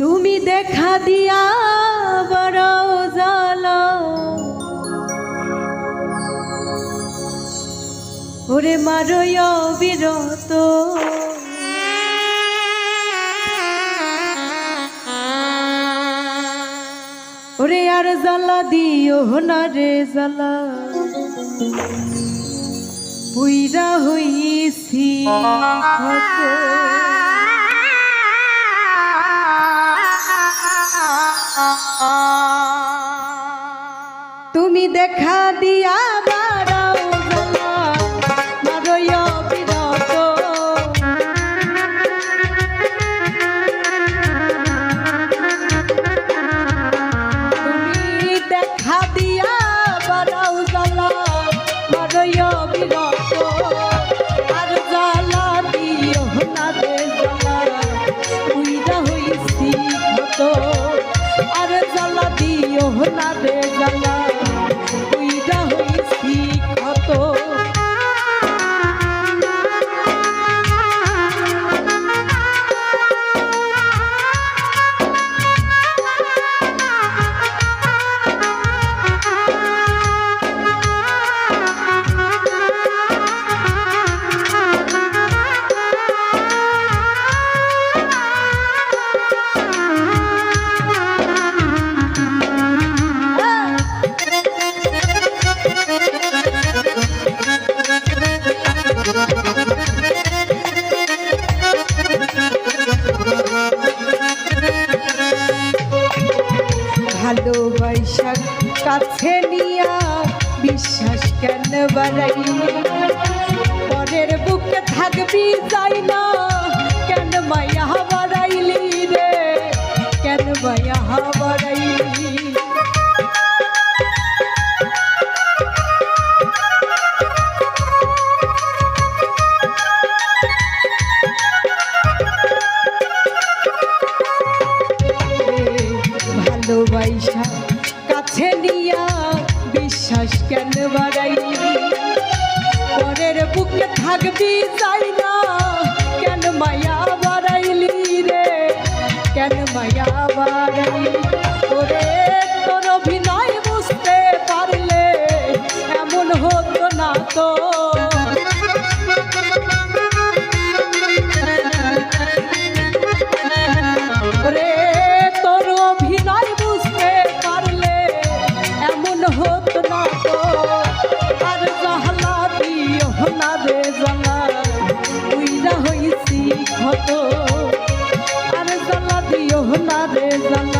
তুমি দেখা দিয়া বড় জালা। ওরে মারয় বিরত। ওরে আর জ্বালা দিও না রে জ্বালা। পুইরা হইছি। তুমি দেখা দিয়া বাড়াও দেখা দিয়া বাড়াও জ্বালা, মারয় বিরত। ভালোবাসা কাছে নিয়া বিশ্বাস কেন বাড়াই পরের বুকে থাকবি যাই না ভালোবাসা কাছে নিয়া বিশ্বাস কেন বাড়াইলি? পরের বুকে থাকবি যাই না, কেন মায়া বাড়াইলি রে? কেন মায়া বাড়াইলি? ওরে তোর অভিনয় বুঝতে পারলে এমন হতো না তো। দিও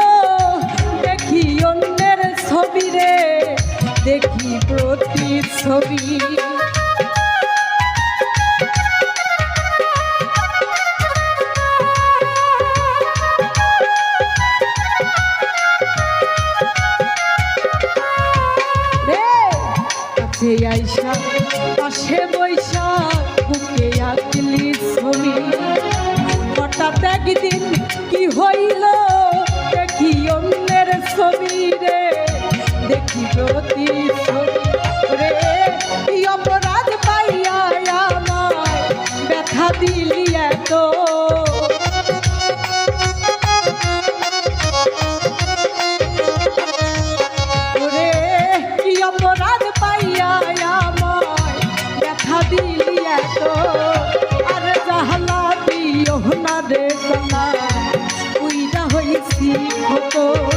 দেখি ছবি। আইসা পাশে বৈশা বুকে আঁকলি ছবি। হঠাৎ একদিন দিও না রে জানা উইরা হইছি হতো